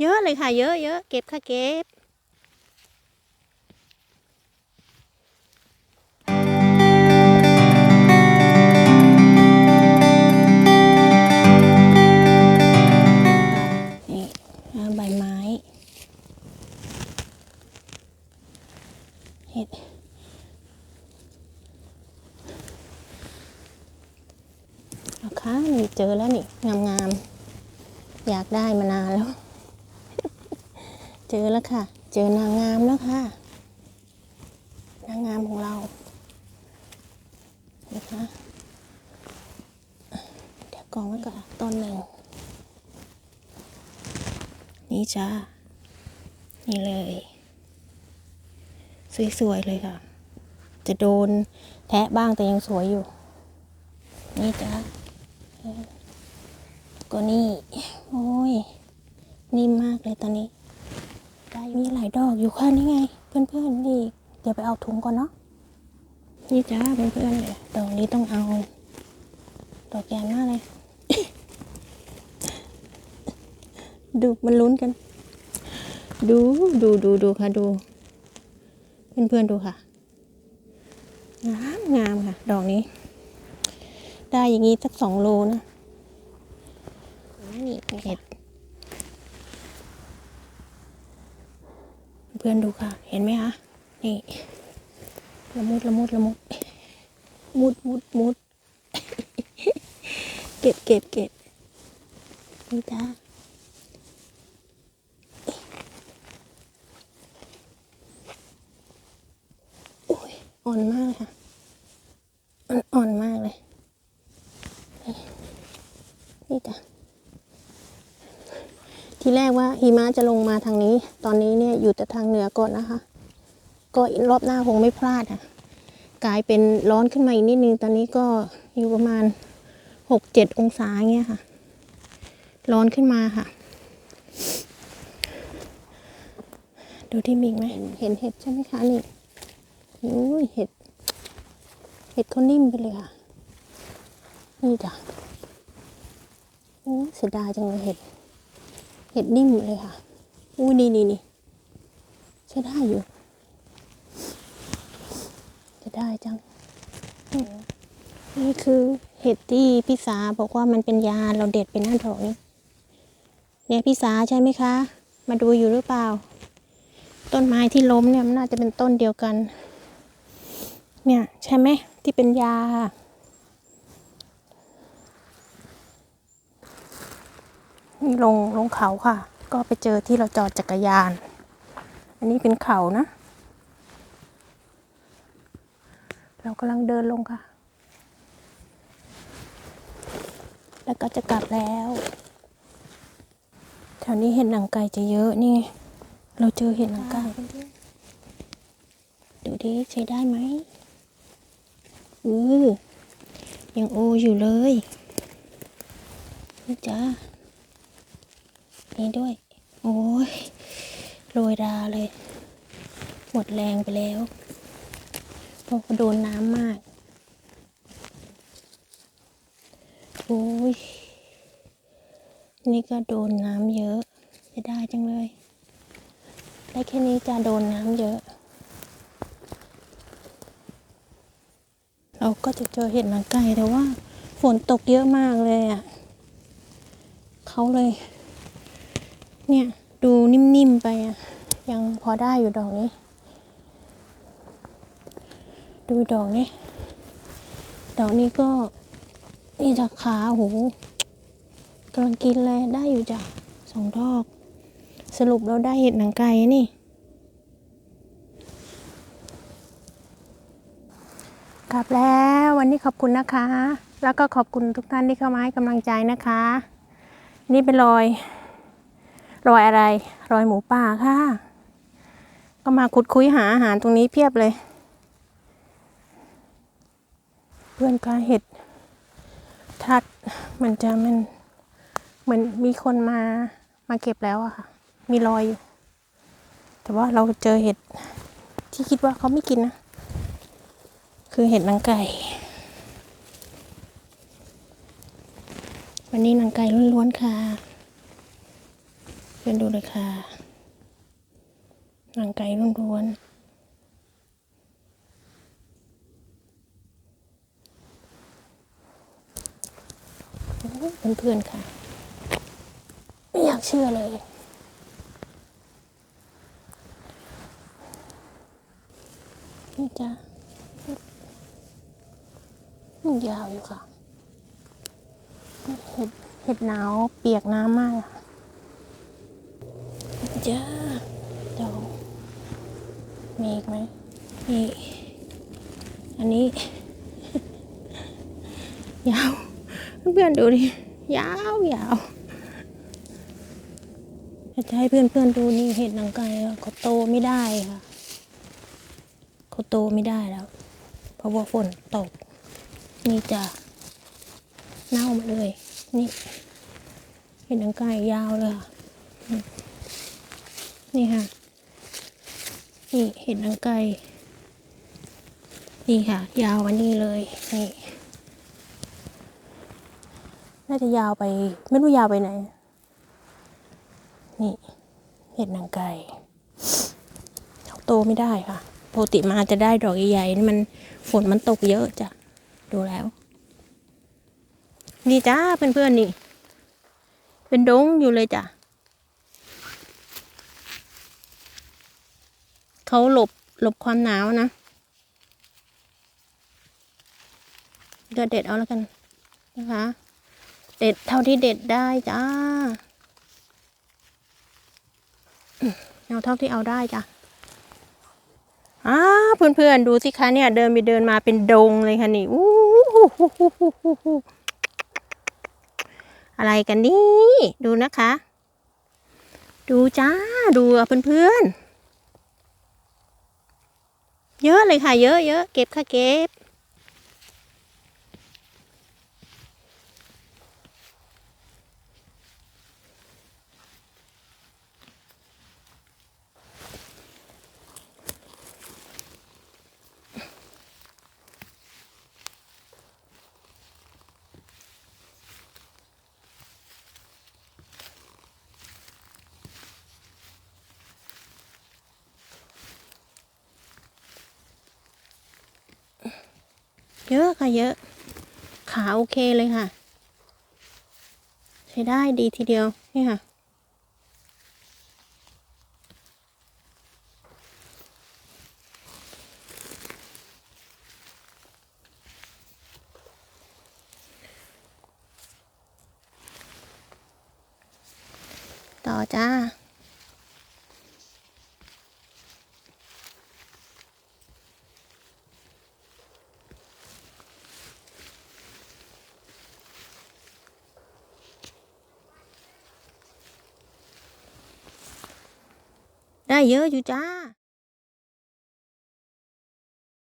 เยอะเลยค่ะเยอะเยอะเก็บค่ะเก็บนี่ใบไม้เห็ดเอาค่ะนี่เจอแล้วนี่ งามๆ อยากได้มานานแล้ว เจอแล้วค่ะ เจอนางงามแล้วค่ะ นางงามของเรานะคะเดี๋ยวกองไว้ก่อนต้นหนึ่ง นี่จ้า นี่เลย สวย ๆ เลยค่ะ จะโดนแทะบ้างแต่ยังสวยอยู่ นี่จ้าก็นี่ โอ้ย นิ่มมากเลยตอนนี้ มีหลายดอกอยู่ค่ะนี่ไง เพื่อนๆนี่เดี๋ยวไปเอาถุงก่อนเนาะนี่จ้าเพื่อนๆเลยดอกนี้ต้องเอาดอกใหญ่มากเลย ดูมันลุ้นกัน ดูดูดูดูค่ะดู เพื่อนๆดูค่ะงามงามค่ะ ดอกนี้ ได้อย่างนี้สักสองโลนะนี่เห็ด เพื่อนดูค่ะ เห็นไหมคะนี่ละมุดละมุดละมุดมุดมุดมุดเก็บเก็บเก็บนี่จ้าอ้ยอ่อนมากค่ะมันอ่อนมากเลย นี่นี่จ้ะ ทีแรกว่า หิมะจะลงมาทางนี้ ตอนนี้เนี่ยอยู่แต่ทางเหนือก่อนนะคะ ก็รอบหน้าคงไม่พลาดค่ะกลายเป็นร้อนขึ้นมาอีกนิดนึง ตอนนี้ก็อยู่ประมาณหกเจ็ดองศาเงี้ยค่ะ ร้อนขึ้นมาค่ะ ดูที่มิกไหมเห็นเห็ดใช่ไหมคะนี่อุ้ยเห็ด เห็ดเขานิ่มไปเลยค่ะ นี่จ้ะโอ้เสียดายจังเลยเห็ด เห็ดนิ่มเลยค่ะอุ้ยนี่นี่นี่ใช้ได้อยู่ จะได้จัง นี่คือเห็ดที่พี่สาบอกว่ามันเป็นยาเราเด็ดเป็นหน้าดอกนี้เนี่ยพี่สาใช่ไหมคะ มาดูอยู่หรือเปล่า ต้นไม้ที่ล้มเนี่ยมันน่าจะเป็นต้นเดียวกัน เนี่ยใช่ไหมที่เป็นยา นี่ลงลงเขาค่ะ ก็ไปเจอที่เราจอดจักรยาน อันนี้เป็นเขานะ เรากำลังเดินลงค่ะ แล้วก็จะกลับแล้ว แถวนี้เห็ดหนังไก่จะเยอะนี่ เราเจอเห็ดหนังไก่ดูดิใช้ได้ไหมอือยังโออยู่เลยนี่จ้า นี่ด้วย โอ้ยโรยราเลย หมดแรงไปแล้วเพราะโดนน้ำมาก โอ้ย นี่ก็โดนน้ำเยอะจะได้จังเลย ได้แค่นี้จะโดนน้ำเยอะ เราก็จะเจอเห็ดหนังไก่แต่ว่าฝนตกเยอะมากเลยอะ เขาเลย เนี่ย ดูนิ่ม ๆ ไปอะ ยังพอได้อยู่ดอกนี้ ดูดอกนี้ ดอกนี้ก็ นี่จากขาโหกำลังกินเลยได้อยู่จ้ะสองดอก สรุปเราได้เห็ดหนังไก่นี่ กลับแล้ววันนี้ขอบคุณนะคะ แล้วก็ขอบคุณทุกท่านที่เข้ามาให้กำลังใจนะคะ นี่เป็นรอย รอยอะไร รอยหมูป่าค่ะ ก็มาคุดคุยหาอาหารตรงนี้เพียบเลย เพื่อนก็เห็ด ทัดมันจะมันเหมือนมีคนมามาเก็บแล้วอะค่ะ มีรอยอยู่แต่ว่าเราเจอเห็ดที่คิดว่าเขาไม่กินนะ คือเห็ดนางไก่ วันนี้นางไก่ล้วนๆค่ะ เเป็นดูเลยค่ะหนังไก่ล้วนๆเพื่อนๆค่ะ ไม่อยากเชื่อเลยนี่จ้ะมันยาวอยู่ค่ะ เห็ด เห็ดหนาวเปียกน้ำมาก จ้าเดี๋ยวมีอีกไหมนี่อันนี้ ยาว เพื่อนๆดูดิ ยาวยาวจะให้เพื่อนๆดูนี่เห็ดหนังไก่เขาโตไม่ได้ค่ะเขาโตไม่ได้แล้ว เพราะว่าฝนตก นี่จะเน่ามาเลย นี่เห็ดหนังไก่ยาวเลยค่ะ นี่ค่ะ นี่เห็ดนังไก่นี่ค่ะ ยาวมานี่เลยนี่น่าจะยาวไป ไม่รู้ยาวไปไหน นี่ เห็ดนังไก่โตไม่ได้ค่ะปกติมาจจะได้ดอกใหญ่ๆนี่มันฝนมันตกเยอะจ้ะ ดูแล้ว นี่จ้าเพื่อนๆนี่ เป็นดงอยู่เลยจ้ะ เขาหลบหลบความหนาวนะเดี๋ยวเด็ดเอาแล้วกันนะคะ เด็ดเท่าที่เด็ดได้จ้าเอาเท่าที่เอาได้จ้ะอ้าเพื่อนๆดูสิคะเนี่ย เดินไปเดินมาเป็นดงเลยค่ะนี่อู้หูหูหูหูหูอะไรกันนี่ ดูนะคะ ดูจ้า ดูอะเพื่อนๆ เยอะเลยค่ะ เยอะเยอะเก็บค่ะเก็บ เยอะค่ะเยอะ ขาโอเคเลยค่ะ ใช้ได้ดีทีเดียว นี่ค่ะ ต่อจ้า เยอะอยู่จ้า